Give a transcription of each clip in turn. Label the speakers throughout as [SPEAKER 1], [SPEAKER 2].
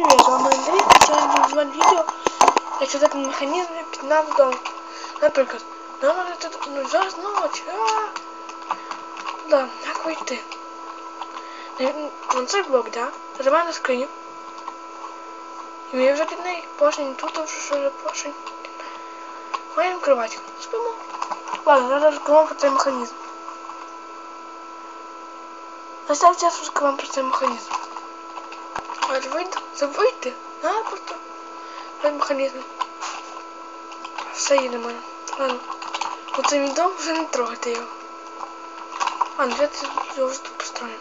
[SPEAKER 1] привет, с вами Андрей, сегодня будем снимать видео, як создать механизм під наш дом. Наприклад, нам надо тут, ну зараз ночь, а Да, як вийти? На цей блок, да? Нажимаємо на скриню. І ми вже під неї поршень, тут вже що поршень. Маємо кровать. Спимо. Ладно, зараз розкриваємо про цей механізм. Настав час розкриваємо про цей механізм. Це вийти. А, просто. Ось механізм. Все на мене. Ладно. Оцей мій дом вже не трогайте його. Ладно, давайте його вже тут построїмо.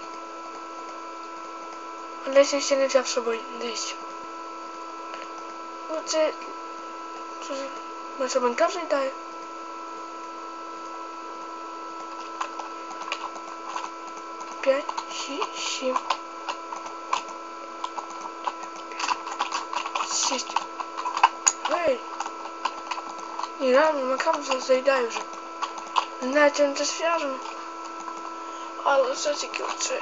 [SPEAKER 1] А десь я ще не взяв з собою. Десь. Ну це... Що за... Ми що Майнкрафт заїдає? П'ять, шість, сім. Шість. Ей! Ні, реально, Майнкрафт заїдає вже. Не знаю, чим це зв'язано. Але все-таки оце...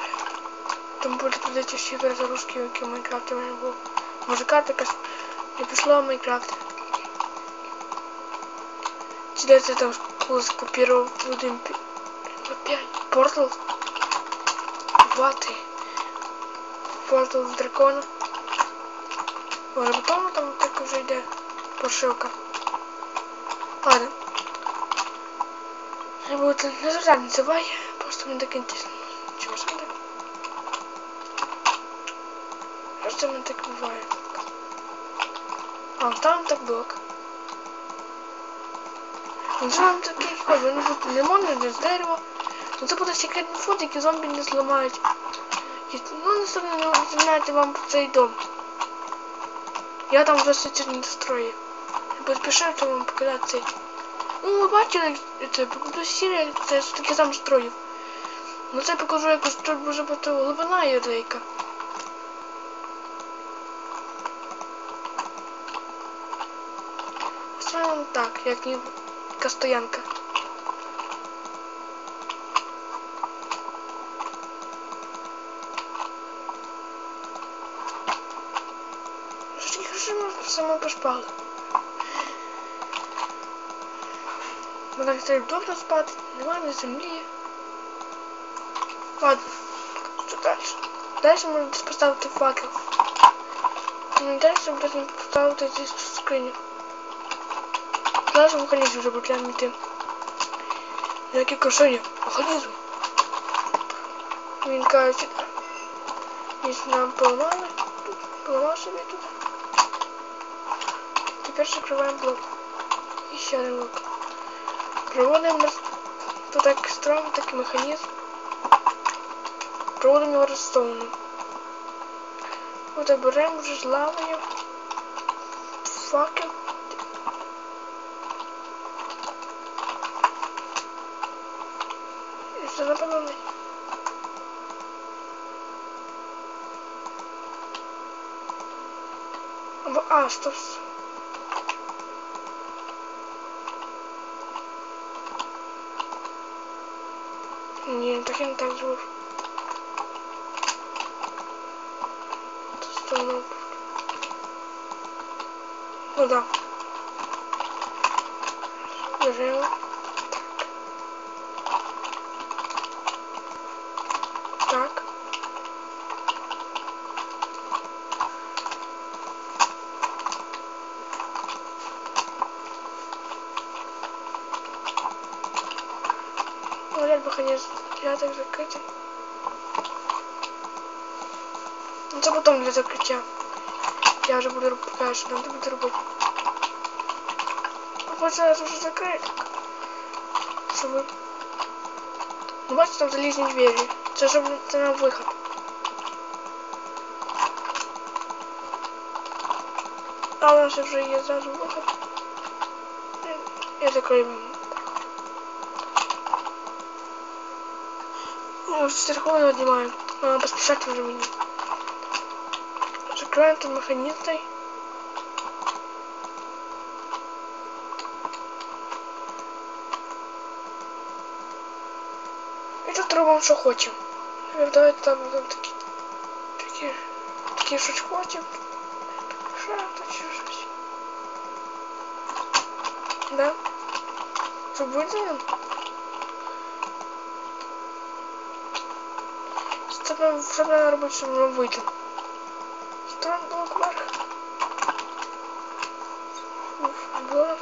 [SPEAKER 1] Там буде придати всі перезагрузки, які в Майнкрафті в мене був. Може карта якась не пішла в Майнкрафт. Чи де це там коли скопірував один опять портал. Вати. Портал з дракона. Потім там так вже йде пошивка. Ладно. Не буде не завжди не забувай, просто мені таке інтересно. Чого ж так? Що це мене так буває? А, там так блок. Ну там такий ход, вони не можна, не з дерева. Ну це буде секретний вход, який зомбі не зламають. Ну, не сильно не знаєте вам цей дом. Я там вже достроїв. Я поспішаю то вам показати цей. Ну, ви бачили, це покажу сірі, це все-таки сам строїв. Ну це покажу якось тут може бути глибина є деяка. Саме так, як ніби стоянка. Саме пошпали? Вона хотіла добре спати, немає на землі. Ладно, що далі? Далі можна поставити факел. Ну, далі можна поставити здесь скриню. Зараз механізм вже буде йти. Які крушення? Механізм. Він каже сюди. Нам поламали, тут, поламав собі тут. Теперь закрываем блок. Еще один блок. Проводим то так странно, так и механизм. Проводим его розтовно. От беремо уже з. Факел. И все нападали. Або а, стоп, стоп. Ні, так я не так. Стону. Ну да. Беремо. Так. Вряд бы, конечно, я так закрити. Ну це потім для закриття. Я вже буду покажу, що нам буду робити. Хоч зараз вже закрити. Щоб ви... Ну бачите, там залізні двері. Це щоб це на виход. А у нас вже є зразу виход. Я закрию вам. Ну, с телефона отнимаем. Надо поспешать уже мне. Закроем тут механизмой. І тут робимо, що хочемо. Давайте там, там такі, такі, такі, що хочемо. шахта чи щось. Да? Що буде Нам, що нам робити, щоб нам вийти? Строим блок вверх. Блок.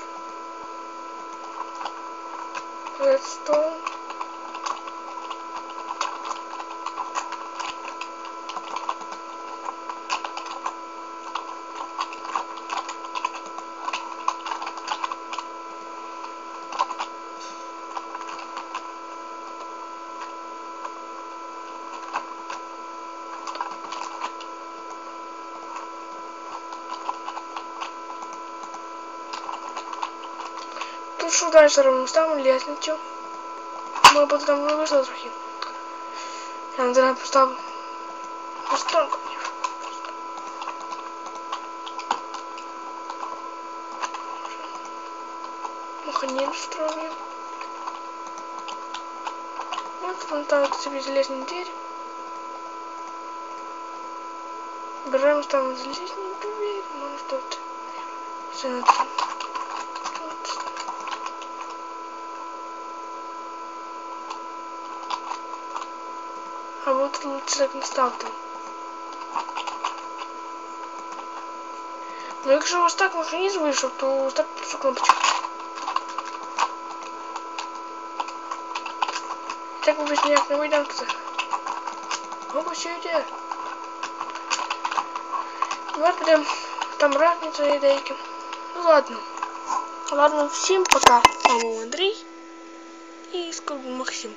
[SPEAKER 1] Тут далі робимо? Ставимо лестницю. Ми буде там не вийшло трохи. Я не зараз поставив. Постронку. Механизм строим. Вот там так себе железную дверь. Убираем там железную дверь. Можно что-то. Все на А вот лучше так не ставте. Ну якщо ось так механізм вийшов, то ось так просто кнопочка. Так ми без ніяк не вийдемо туди. Ого, що йде? Давай підемо. Там разниця є деякі. Ну ладно. Ладно, всім пока. Мама Андрій і скоро Максим.